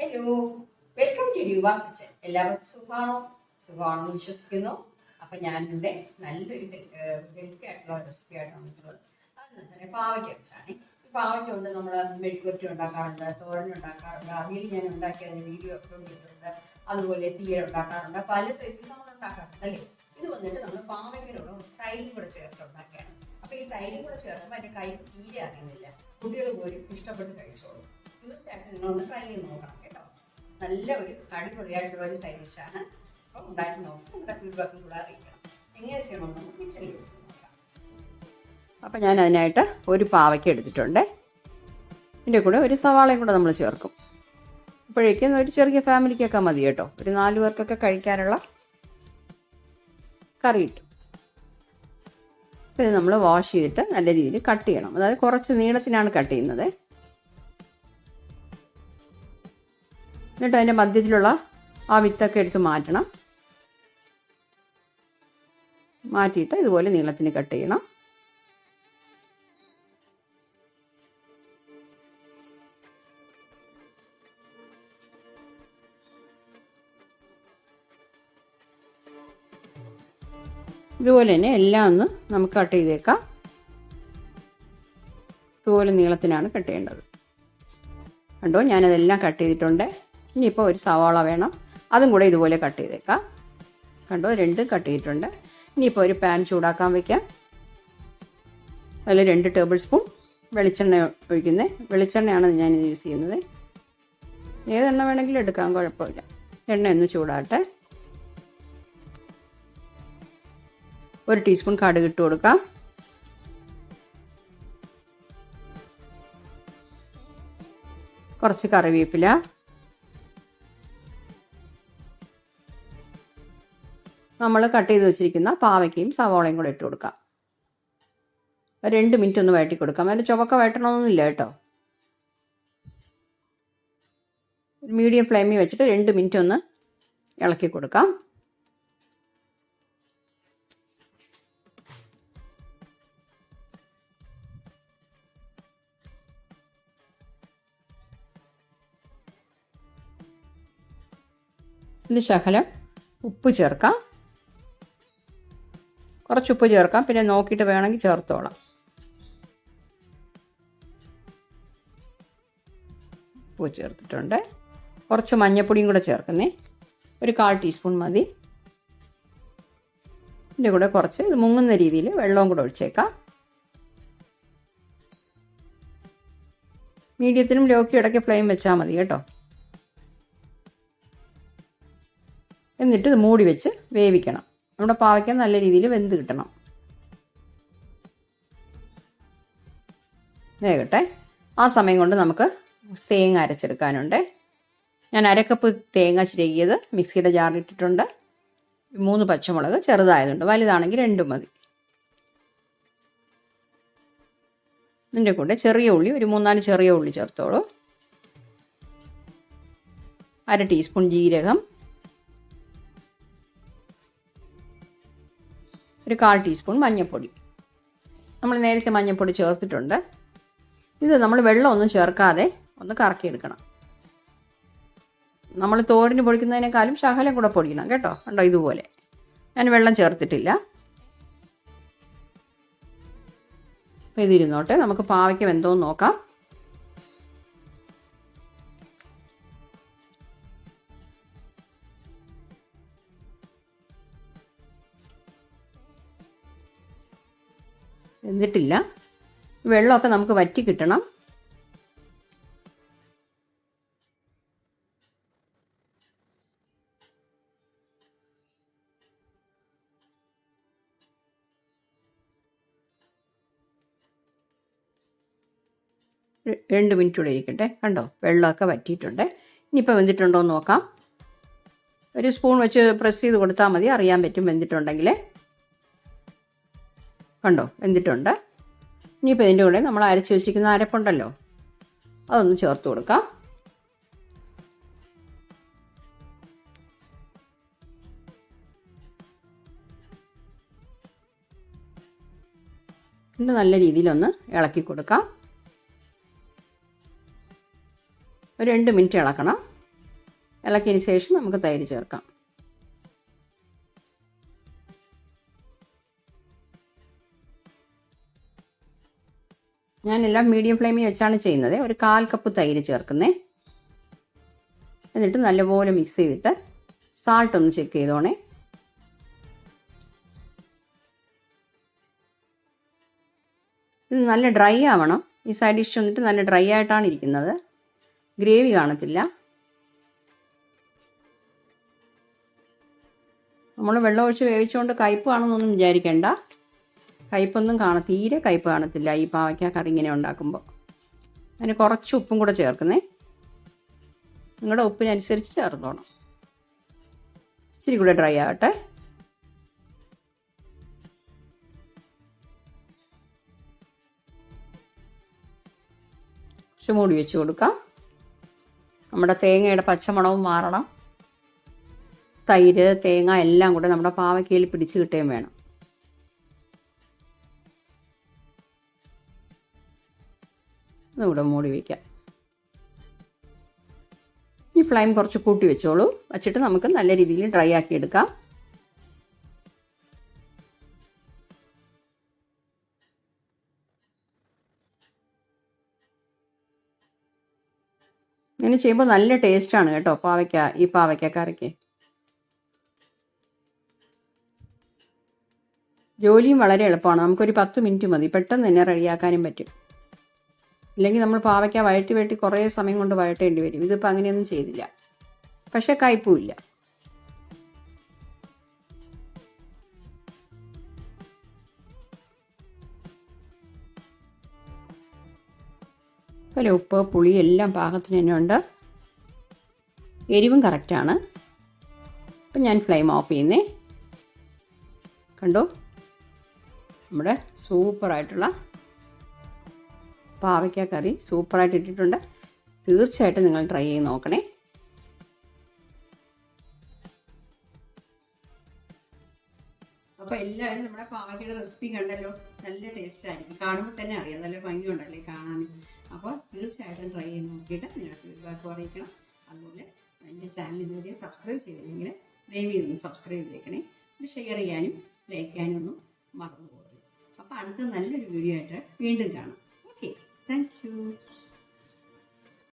Hello welcome to ഡ്യൂബാസ് kitchen എല്ലാവർക്കും സുഖമാണോ? സുഖമാണെന്ന് വിശ്വസിക്കുന്നു. അപ്പം ഞാനിവിടെ നല്ലൊരു ഹെൽത്തി ആയിട്ടുള്ള റെസിപ്പി ആയിട്ട് വന്നിട്ടുള്ളത്. അതെന്ന് വെച്ചാൽ പാവയ്ക്ക വെച്ചാണ്. ഈ പാവയ്ക്ക കൊണ്ട് നമ്മൾ മെഴുക്കുവരട്ടി ഉണ്ടാക്കാറുണ്ട് തോരൻ ഉണ്ടാക്കാറുണ്ട് അവിയൽ ഞാൻ ഉണ്ടാക്കിയതിന് വീഡിയോ അപ്ലോഡ് ചെയ്തിട്ടുണ്ട് അതുപോലെ തീയൽ ഉണ്ടാക്കാറുണ്ട് പല സൈസിൽ നമ്മൾ ഉണ്ടാക്കാറുണ്ട് അല്ലേ? ഇത് വന്നിട്ട് നമ്മൾ പാവയ്ക്കയുടെ കൂടെ കൂടെ ചേർത്ത് ഉണ്ടാക്കുകയാണ് അപ്പോൾ ഈ തൈരും കൂടെ ചേർക്കുമ്പോൾ അതിന്റെ കൈ തീരെ അറിയുന്നില്ല. കുട്ടികൾ പോലും ഇഷ്ടപ്പെട്ട് കഴിച്ചോളും. തീർച്ചയായിട്ടും നിങ്ങളൊന്ന് ട്രൈ ചെയ്ത് നോക്കണം നല്ല ഒരു അടിപൊളിയായിട്ടുള്ള ഒരു സൈഡ് ഡിഷാണ് അപ്പോൾ ഉണ്ടാക്കി നോക്കി. നമ്മുടെ ഫീഡ്ബാക്കും കൂടെ അറിയിക്കണം എങ്ങനെ ചെയ്യണമെന്ന് നമുക്ക് കിച്ചണിൽ അപ്പം ഞാൻ അതിനായിട്ട് ഒരു പാവയ്ക്ക എടുത്തിട്ടുണ്ട്. ഇതിന്റെ കൂടെ ഒരു സവാളയും കൂടെ നമ്മൾ ചേർക്കും. അപ്പോഴേക്കും ഒരു ചെറിയ ഫാമിലിക്കൊക്കെ മതി കേട്ടോ. ഒരു നാല് പേർക്കൊക്കെ കഴിക്കാനുള്ള കറി അപ്പോൾ ഇത് നമ്മൾ വാഷ് ചെയ്തിട്ട് നല്ല രീതിയിൽ കട്ട് ചെയ്യണം. അതായത് കുറച്ച് നീളത്തിനാണ് കട്ട് ചെയ്യുന്നത്. എന്നിട്ട് അതിന്റെ മധ്യത്തിലുള്ള ആ വിത്തൊക്കെ എടുത്ത് മാറ്റണം. മാറ്റിയിട്ട് ഇതുപോലെ നീളത്തിന് കട്ട് ചെയ്യണം. ഇതുപോലെ തന്നെ എല്ലാം ഒന്ന് നമുക്ക് കട്ട് ചെയ്തേക്കാം. ഇതുപോലെ നീളത്തിനാണ് കട്ട് ചെയ്യേണ്ടത്. കണ്ടോ? ഞാനതെല്ലാം കട്ട് ചെയ്തിട്ടുണ്ട്. ഇനിയിപ്പോൾ ഒരു സവാള വേണം. അതും കൂടെ ഇതുപോലെ കട്ട് ചെയ്തേക്കാം. കണ്ടോ? രണ്ട് കട്ട് ചെയ്തിട്ടുണ്ട്. ഇനിയിപ്പോൾ ഒരു പാൻ ചൂടാക്കാൻ വയ്ക്കാം അതിൽ രണ്ട് ടേബിൾ സ്പൂൺ വെളിച്ചെണ്ണ ഒഴിക്കുന്നത് വെളിച്ചെണ്ണയാണ് ഞാൻ യൂസ് ചെയ്യുന്നത്. ഏതെണ്ണ വേണമെങ്കിലും എടുക്കാം കുഴപ്പമില്ല. എണ്ണ ഒന്ന് ചൂടാട്ടെ ഒരു ടീസ്പൂൺ കടുക് ഇട്ട് കൊടുക്കാം. കുറച്ച് കറിവേപ്പില. നമ്മൾ കട്ട് ചെയ്ത് വെച്ചിരിക്കുന്ന പാവയ്ക്കയും സവോളയും കൂടെ ഇട്ട് കൊടുക്കാം. രണ്ട് മിനിറ്റ് ഒന്ന് വഴറ്റി കൊടുക്കാം. അതിന്റെ ചുവക്ക വഴറ്റണമെന്നില്ല കേട്ടോ. മീഡിയം ഫ്ലെയിമിൽ വെച്ചിട്ട് രണ്ട് മിനിറ്റ് ഒന്ന് ഇളക്കി കൊടുക്കാം. ശകലം ഉപ്പ് ചേർക്കാം. കുറച്ച് ഉപ്പ് ചേർക്കാം. പിന്നെ നോക്കിയിട്ട് വേണമെങ്കിൽ ചേർത്തോളാം. ഉപ്പ് ചേർത്തിട്ടുണ്ട്. കുറച്ച് മഞ്ഞപ്പൊടിയും കൂടെ ചേർക്കുന്നേ. ഒരു കാൽ ടീസ്പൂൺ മതി. ഇതിന്റെ കൂടെ കുറച്ച് ഇത് മുങ്ങുന്ന രീതിയിൽ വെള്ളവും കൂടെ ഒഴിച്ചേക്കാം. മീഡിയത്തിനും ലോക്കും ഇടയ്ക്ക് ഫ്ലെയിം വെച്ചാൽ മതി കേട്ടോ. എന്നിട്ട് ഇത് മൂടി വെച്ച് വേവിക്കണം. നമ്മുടെ പാവയ്ക്ക നല്ല രീതിയിൽ വെന്ത് കിട്ടണം. വേകട്ടെ ആ സമയം കൊണ്ട് നമുക്ക് തേങ്ങ അരച്ചെടുക്കാനുണ്ട്. ഞാൻ അരക്കപ്പ് തേങ്ങ ചിരകിയത് മിക്സിയുടെ ജാറിലിട്ടിട്ടുണ്ട് മൂന്ന് പച്ചമുളക് ചെറുതായതുണ്ട്. വലുതാണെങ്കിൽ രണ്ടും മതി. ഇതിന്റെ കൂടെ ചെറിയ ഉള്ളി ഒരു മൂന്നാൽ ചെറിയ ഉള്ളി ചേർത്തോളൂ. അര ടീസ്പൂൺ ജീരകം. ഒരു കാൽ ടീസ്പൂൺ മഞ്ഞൾപ്പൊടി. നമ്മൾ നേരത്തെ മഞ്ഞൾപ്പൊടി ചേർത്തിട്ടുണ്ട്. ഇത് നമ്മൾ വെള്ളമൊന്നും ചേർക്കാതെ ഒന്ന് കറക്കിയെടുക്കണം. നമ്മൾ തോരന് പൊടിക്കുന്നതിനേക്കാളും ശകലം കൂടെ പൊടിക്കണം കേട്ടോ. കണ്ടോ? ഇതുപോലെ. ഞാൻ വെള്ളം ചേർത്തിട്ടില്ല. അപ്പോൾ ഇതിരുന്നോട്ടെ. നമുക്ക് പാവയ്ക്ക് വെന്തോന്ന് നോക്കാം. എന്നിട്ടില്ല വെള്ളമൊക്കെ നമുക്ക് വറ്റി കിട്ടണം. രണ്ട് മിനിറ്റ് കൂടെ ഇരിക്കട്ടെ. കണ്ടോ? വെള്ളമൊക്കെ വറ്റിയിട്ടുണ്ട്. ഇനിയിപ്പോൾ വെന്തിട്ടുണ്ടോ എന്ന് നോക്കാം. ഒരു സ്പൂൺ വെച്ച് പ്രസ് ചെയ്ത് കൊടുത്താൽ മതി. അറിയാൻ പറ്റും വെന്തിട്ടുണ്ടെങ്കിൽ കണ്ടോ? വെന്തിട്ടുണ്ട് ഇനിയിപ്പോൾ ഇതിന്റെ കൂടെ നമ്മൾ അരച്ച് വെച്ചിരിക്കുന്ന അരപ്പുണ്ടല്ലോ. അതൊന്ന് ചേർത്ത് കൊടുക്കാം. പിന്നെ നല്ല രീതിയിലൊന്ന് ഇളക്കി കൊടുക്കാം. ഒരു രണ്ട് മിനിറ്റ് ഇളക്കണം. ഇളക്കിയതിന് ശേഷം നമുക്ക് തൈര് ചേർക്കാം. ഞാനെല്ലാം മീഡിയം ഫ്ലെയിമിൽ വെച്ചാണ് ചെയ്യുന്നത്. ഒരു കാൽ കപ്പ് തൈര് ചേർക്കുന്നേ. എന്നിട്ട് നല്ലപോലെ മിക്സ് ചെയ്തിട്ട് സാൾട്ട് ഒന്ന് ചെക്ക് ചെയ്തോണേ. ഇത് നല്ല ഡ്രൈ ആവണം. ഈ സൈഡ് ഡിഷ് വന്നിട്ട് നല്ല ഡ്രൈ ആയിട്ടാണ് ഇരിക്കുന്നത്. ഗ്രേവി കാണത്തില്ല. നമ്മൾ വെള്ളം ഒഴിച്ച് വേവിച്ചുകൊണ്ട് കയ്പ്പ് കാണുമെന്നൊന്നും വിചാരിക്കേണ്ട. കയ്പ്പൊന്നും കാണ തീരെ കയ്പ് കാണത്തില്ല ഈ പാവയ്ക്ക കറി ഇങ്ങനെ ഉണ്ടാക്കുമ്പോൾ അതിന് കുറച്ച് ഉപ്പും കൂടെ ചേർക്കുന്നേ. നിങ്ങളുടെ ഉപ്പിനനുസരിച്ച് ചേർത്തോണം. ഇച്ചിരി കൂടെ ഡ്രൈ ആവട്ടെ. കുറച്ച് മൂടി വെച്ച് കൊടുക്കാം. നമ്മുടെ തേങ്ങയുടെ പച്ചമണവും മാറണം. തൈര് തേങ്ങ എല്ലാം കൂടെ നമ്മുടെ പാവയ്ക്കയിൽ പിടിച്ച് കിട്ടുകയും വേണം. ഇവിടെ മൂടി വയ്ക്കാം ഈ ഫ്ലെയിം കുറച്ച് കൂട്ടി വെച്ചോളൂ. വച്ചിട്ട് നമുക്ക് നല്ല രീതിയിൽ ഡ്രൈ ആക്കി എടുക്കാം. ഇങ്ങനെ ചെയ്യുമ്പോൾ നല്ല ടേസ്റ്റാണ് കേട്ടോ പാവയ്ക്ക ഈ പാവയ്ക്ക കറിക്ക് ജോലിയും വളരെ എളുപ്പമാണ്. നമുക്കൊരു പത്ത് മിനിറ്റ് മതി. പെട്ടെന്ന് തന്നെ റെഡിയാക്കാനും പറ്റും. ഇല്ലെങ്കിൽ നമ്മൾ പാവയ്ക്ക വഴറ്റി വഴറ്റി കുറേ സമയം കൊണ്ട് വഴറ്റേണ്ടി വരും. ഇതിപ്പോൾ അങ്ങനെയൊന്നും ചെയ്തില്ല. പക്ഷേ കയ്പുമില്ല അതുപോലെ ഉപ്പ് പുളി എല്ലാം പാകത്തിന് തന്നെ ഉണ്ട്. എരിവും കറക്റ്റാണ് അപ്പം ഞാൻ ഫ്ലെയിം ഓഫ് ചെയ്യുന്നേ. കണ്ടോ? നമ്മുടെ സൂപ്പറായിട്ടുള്ള പാവയ്ക്ക കറി സൂപ്പറായിട്ട് ഇട്ടിട്ടുണ്ട്. തീർച്ചയായിട്ടും നിങ്ങൾ ട്രൈ ചെയ്ത് നോക്കണേ. അപ്പോൾ എല്ലാവരും നമ്മുടെ പാവയ്ക്കയുടെ റെസിപ്പി കണ്ടല്ലോ. നല്ല ടേസ്റ്റ് ആയിരിക്കും. കാണുമ്പോൾ തന്നെ അറിയാം. നല്ല ഭംഗിയുണ്ടല്ലേ കാണാൻ. അപ്പോൾ തീർച്ചയായിട്ടും ട്രൈ ചെയ്ത് നോക്കിയിട്ട് നിങ്ങളുടെ ഫീഡ്ബാക്ക് അറിയിക്കണം. അതുപോലെ എന്റെ ചാനൽ ഇതുവരെ സബ്സ്ക്രൈബ് ചെയ്തില്ലെങ്കിൽ ദയവ് ചെയ്തൊന്ന് സബ്സ്ക്രൈബ് ചെയ്തേക്കണേ. ഷെയർ ചെയ്യാനും ലൈക്ക് ചെയ്യാനും ഒന്നും മറന്നു പോകരുത്. അപ്പോൾ അടുത്ത നല്ലൊരു വീഡിയോ ആയിട്ട് വീണ്ടും കാണാം. Thank you.